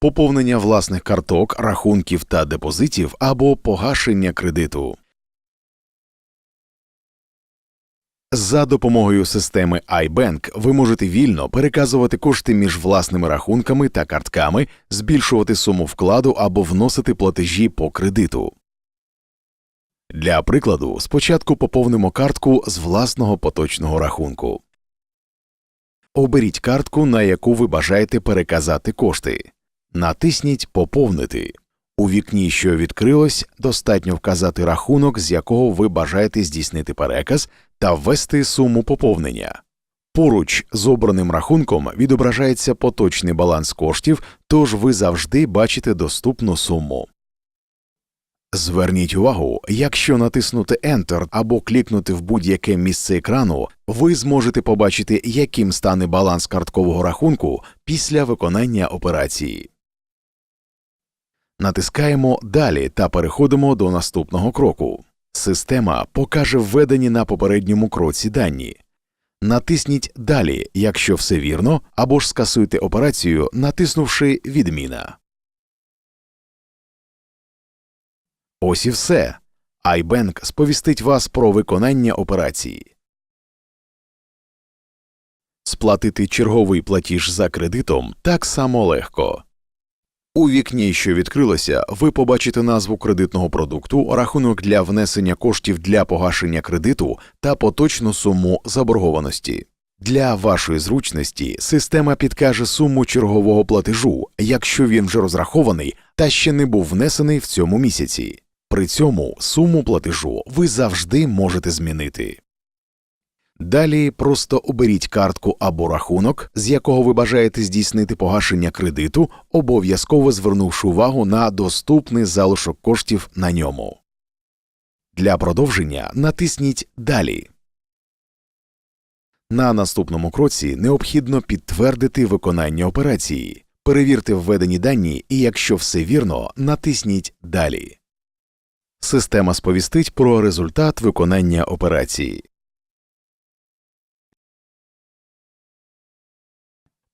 поповнення власних карток, рахунків та депозитів або погашення кредиту. За допомогою системи iBank ви можете вільно переказувати кошти між власними рахунками та картками, збільшувати суму вкладу або вносити платежі по кредиту. Для прикладу, спочатку поповнимо картку з власного поточного рахунку. Оберіть картку, на яку ви бажаєте переказати кошти. Натисніть Поповнити. У вікні, що відкрилось, достатньо вказати рахунок, з якого ви бажаєте здійснити переказ, та ввести суму поповнення. Поруч з обраним рахунком відображається поточний баланс коштів, тож ви завжди бачите доступну суму. Зверніть увагу, якщо натиснути Enter або клікнути в будь-яке місце екрану, ви зможете побачити, яким стане баланс карткового рахунку після виконання операції. Натискаємо Далі та переходимо до наступного кроку. Система покаже введені на попередньому кроці дані. Натисніть Далі, якщо все вірно, або ж скасуйте операцію, натиснувши Відміна. Ось і все. iBank сповістить вас про виконання операції. Сплатити черговий платіж за кредитом так само легко. У вікні, що відкрилося, ви побачите назву кредитного продукту, рахунок для внесення коштів для погашення кредиту та поточну суму заборгованості. Для вашої зручності система підкаже суму чергового платежу, якщо він вже розрахований та ще не був внесений в цьому місяці. При цьому суму платежу ви завжди можете змінити. Далі просто оберіть картку або рахунок, з якого ви бажаєте здійснити погашення кредиту, обов'язково звернувши увагу на доступний залишок коштів на ньому. Для продовження натисніть Далі. На наступному кроці необхідно підтвердити виконання операції. Перевірте введені дані і, якщо все вірно, натисніть Далі. Система сповістить про результат виконання операції.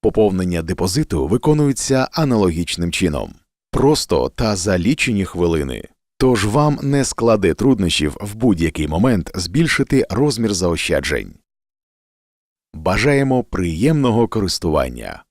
Поповнення депозиту виконується аналогічним чином, просто та за лічені хвилини. Тож вам не складе труднощів в будь-який момент збільшити розмір заощаджень. Бажаємо приємного користування!